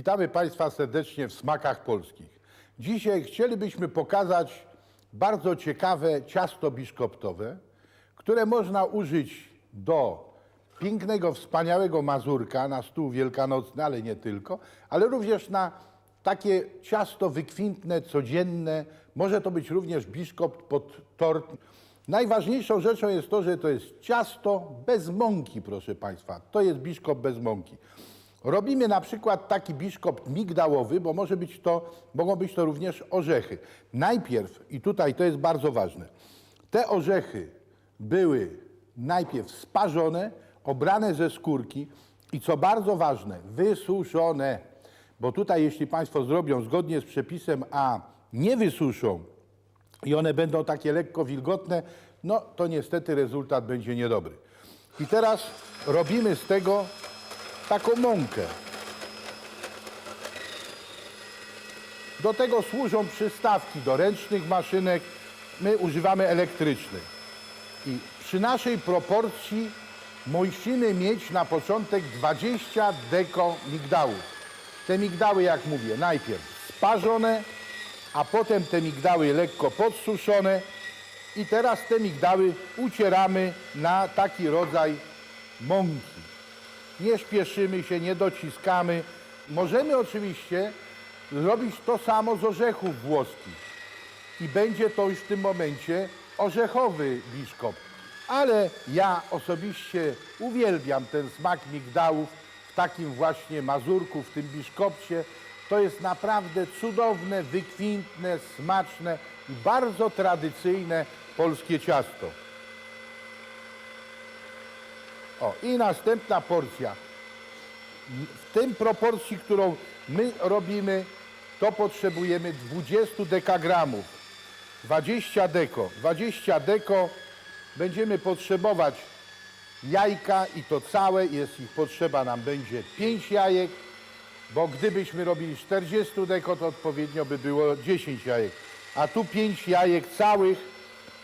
Witamy Państwa serdecznie w Smakach Polskich. Dzisiaj chcielibyśmy pokazać bardzo ciekawe ciasto biszkoptowe, które można użyć do pięknego, wspaniałego mazurka na stół wielkanocny, ale nie tylko, ale również na takie ciasto wykwintne, codzienne. Może to być również biszkopt pod tort. Najważniejszą rzeczą jest to, że to jest ciasto bez mąki, proszę Państwa. To jest biszkopt bez mąki. Robimy na przykład taki biszkopt migdałowy, bo może być to, mogą być to również orzechy. Najpierw, i tutaj to jest bardzo ważne, te orzechy były najpierw sparzone, obrane ze skórki i co bardzo ważne, wysuszone. Bo tutaj, jeśli Państwo zrobią zgodnie z przepisem, a nie wysuszą i one będą takie lekko wilgotne, no to niestety rezultat będzie niedobry. I teraz robimy z tego taką mąkę. Do tego służą przystawki do ręcznych maszynek. My używamy elektrycznych. I przy naszej proporcji musimy mieć na początek 20 deko migdałów. Te migdały, jak mówię, najpierw sparzone, a potem te migdały lekko podsuszone. I teraz te migdały ucieramy na taki rodzaj mąki. Nie śpieszymy się, nie dociskamy. Możemy oczywiście zrobić to samo z orzechów włoskich i będzie to już w tym momencie orzechowy biszkopt. Ale ja osobiście uwielbiam ten smak migdałów w takim właśnie mazurku, w tym biszkopcie. To jest naprawdę cudowne, wykwintne, smaczne i bardzo tradycyjne polskie ciasto. O, i następna porcja. W tym proporcji, którą my robimy, to potrzebujemy 20 dekagramów. 20 deko. 20 deko będziemy potrzebować jajka i to całe, jest ich potrzeba nam będzie 5 jajek, bo gdybyśmy robili 40 deko, to odpowiednio by było 10 jajek. A tu 5 jajek całych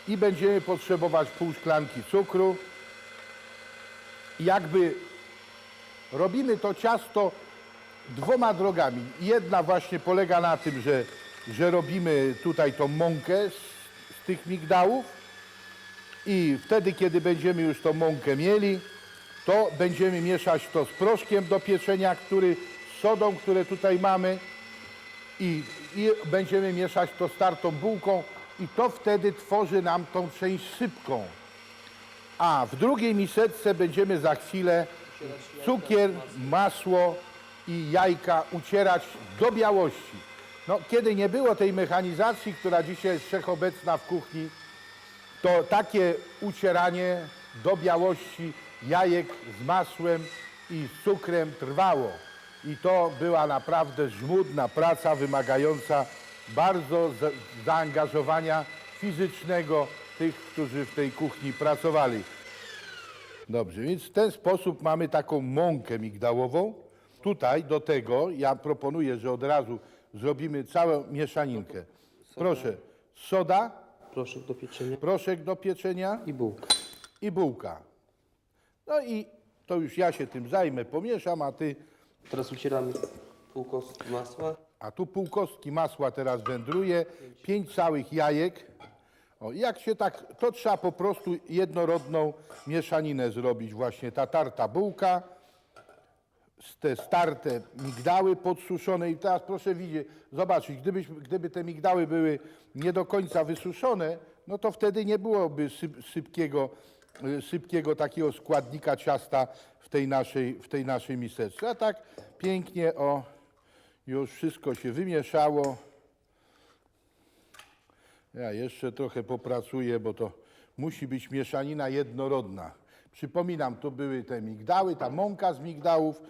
i będziemy potrzebować pół szklanki cukru, jakby robimy to ciasto dwoma drogami. Jedna właśnie polega na tym, że, że robimy tutaj tą mąkę z, z tych migdałów i wtedy, kiedy będziemy już tą mąkę mieli, to będziemy mieszać to z proszkiem do pieczenia, który, z sodą, które tutaj mamy i, i będziemy mieszać to z tartą bułką i to wtedy tworzy nam tą część sypką. A w drugiej miseczce będziemy za chwilę cukier, masło i jajka ucierać do białości. No, kiedy nie było tej mechanizacji, która dzisiaj jest wszechobecna w kuchni, to takie ucieranie do białości jajek z masłem i z cukrem trwało. I to była naprawdę żmudna praca wymagająca bardzo za- zaangażowania fizycznego tych, którzy w tej kuchni pracowali. Dobrze, więc w ten sposób mamy taką mąkę migdałową. Tutaj do tego ja proponuję, że od razu zrobimy całą mieszaninkę. Proszę, soda, Proszek do pieczenia proszek do pieczenia i bułka. i bułka. No i to już ja się tym zajmę, pomieszam, a ty, Teraz ucieramy pół kostki masła. a tu pół kostki masła teraz wędruje, pięć całych jajek. O, jak się tak, to trzeba po prostu jednorodną mieszaninę zrobić, właśnie ta tarta bułka, te starte migdały podsuszone i teraz proszę widzieć, zobaczyć, gdybyś, gdyby te migdały były nie do końca wysuszone, no to wtedy nie byłoby syp, sypkiego, y, sypkiego takiego składnika ciasta w tej naszej, w tej naszej miseczce. A tak pięknie, o, już wszystko się wymieszało. Ja jeszcze trochę popracuję, bo to musi być mieszanina jednorodna. Przypominam, tu były te migdały, ta mąka z migdałów.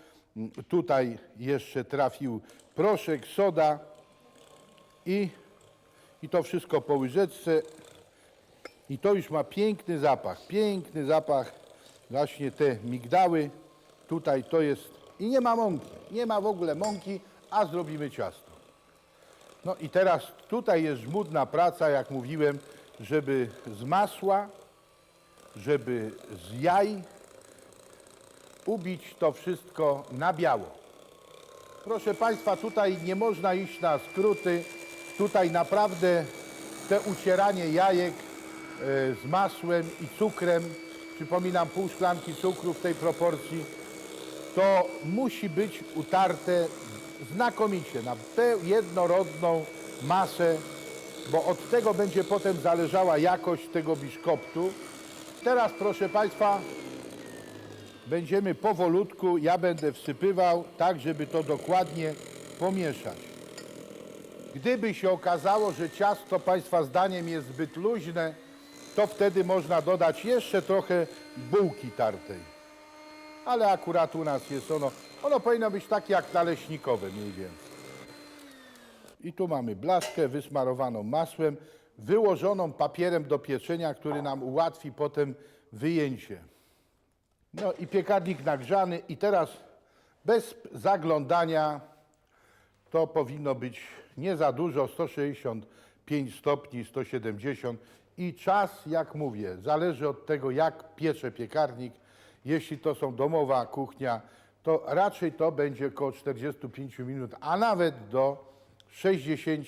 Tutaj jeszcze trafił proszek, soda i, i to wszystko po łyżeczce. I to już ma piękny zapach, piękny zapach. Właśnie te migdały. Tutaj to jest i nie ma mąki, nie ma w ogóle mąki, a zrobimy ciasto. No i teraz tutaj jest żmudna praca, jak mówiłem, żeby z masła, żeby z jaj ubić to wszystko na biało. Proszę Państwa, tutaj nie można iść na skróty. Tutaj naprawdę te ucieranie jajek e, z masłem i cukrem, przypominam pół szklanki cukru w tej proporcji, to musi być utarte znakomicie na tę jednorodną masę, bo od tego będzie potem zależała jakość tego biszkoptu. Teraz proszę Państwa, będziemy powolutku, ja będę wsypywał tak, żeby to dokładnie pomieszać. Gdyby się okazało, że ciasto Państwa zdaniem jest zbyt luźne, to wtedy można dodać jeszcze trochę bułki tartej. Ale akurat u nas jest ono, ono powinno być takie jak naleśnikowe mniej więcej. I tu mamy blaszkę wysmarowaną masłem, wyłożoną papierem do pieczenia, który nam ułatwi potem wyjęcie. No i piekarnik nagrzany i teraz bez zaglądania to powinno być nie za dużo, 165 stopni, 170 i czas, jak mówię, zależy od tego, jak piecze piekarnik. Jeśli to są domowa kuchnia, to raczej to będzie około 45 minut, a nawet do 60.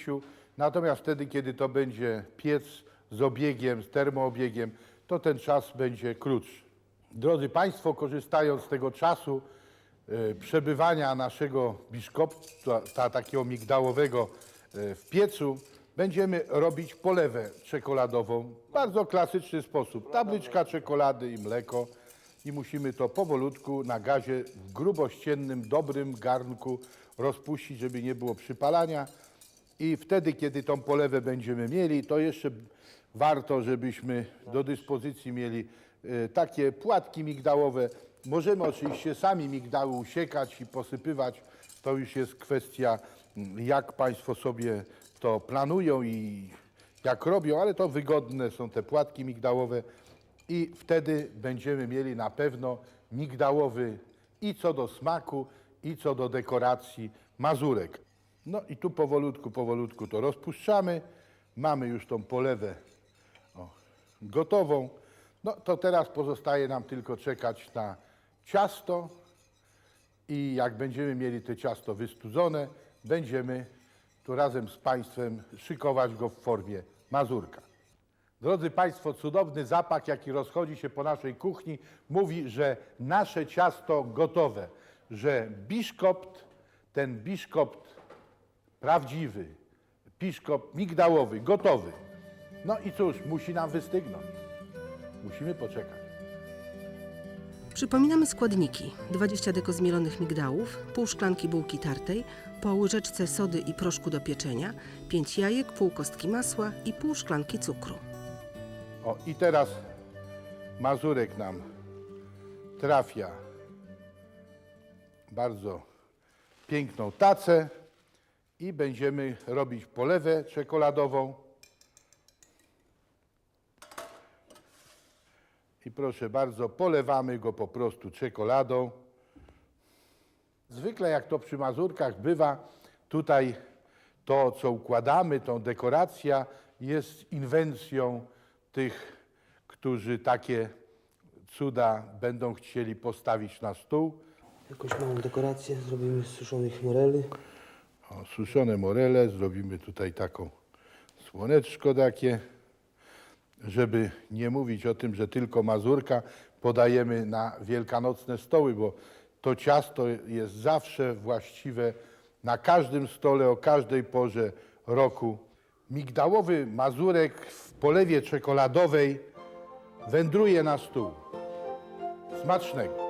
Natomiast wtedy, kiedy to będzie piec z obiegiem, z termoobiegiem, to ten czas będzie krótszy. Drodzy Państwo, korzystając z tego czasu e, przebywania naszego biszkopta takiego migdałowego e, w piecu, będziemy robić polewę czekoladową w bardzo klasyczny sposób. Tabliczka czekolady i mleko i musimy to powolutku na gazie w grubościennym, dobrym garnku rozpuścić, żeby nie było przypalania. I wtedy, kiedy tą polewę będziemy mieli, to jeszcze warto, żebyśmy do dyspozycji mieli e, takie płatki migdałowe. Możemy oczywiście sami migdały usiekać i posypywać. To już jest kwestia, mm, jak Państwo sobie to planują i jak robią, ale to wygodne są te płatki migdałowe i wtedy będziemy mieli na pewno migdałowy i co do smaku, i co do dekoracji mazurek. No i tu powolutku, powolutku to rozpuszczamy. Mamy już tą polewę o, gotową. No to teraz pozostaje nam tylko czekać na ciasto i jak będziemy mieli to ciasto wystudzone, będziemy tu razem z Państwem szykować go w formie mazurka. Drodzy Państwo, cudowny zapach, jaki rozchodzi się po naszej kuchni, mówi, że nasze ciasto gotowe, że biszkopt, ten biszkopt prawdziwy, biszkopt migdałowy, gotowy. No i cóż, musi nam wystygnąć. Musimy poczekać. Przypominamy składniki: 20 deko zmielonych migdałów, pół szklanki bułki tartej, po łyżeczce sody i proszku do pieczenia, 5 jajek, pół kostki masła i pół szklanki cukru. O, i teraz mazurek nam trafia bardzo piękną tacę i będziemy robić polewę czekoladową. I proszę bardzo, polewamy go po prostu czekoladą. Zwykle jak to przy mazurkach bywa, tutaj to, co układamy, tą dekoracja jest inwencją tych, którzy takie cuda będą chcieli postawić na stół. Jakąś małą dekorację zrobimy z suszonych moreli. O, suszone morele, zrobimy tutaj taką słoneczko takie, żeby nie mówić o tym, że tylko mazurka podajemy na wielkanocne stoły, bo to ciasto jest zawsze właściwe na każdym stole, o każdej porze roku. Migdałowy mazurek polewie czekoladowej wędruje na stół. Smacznego.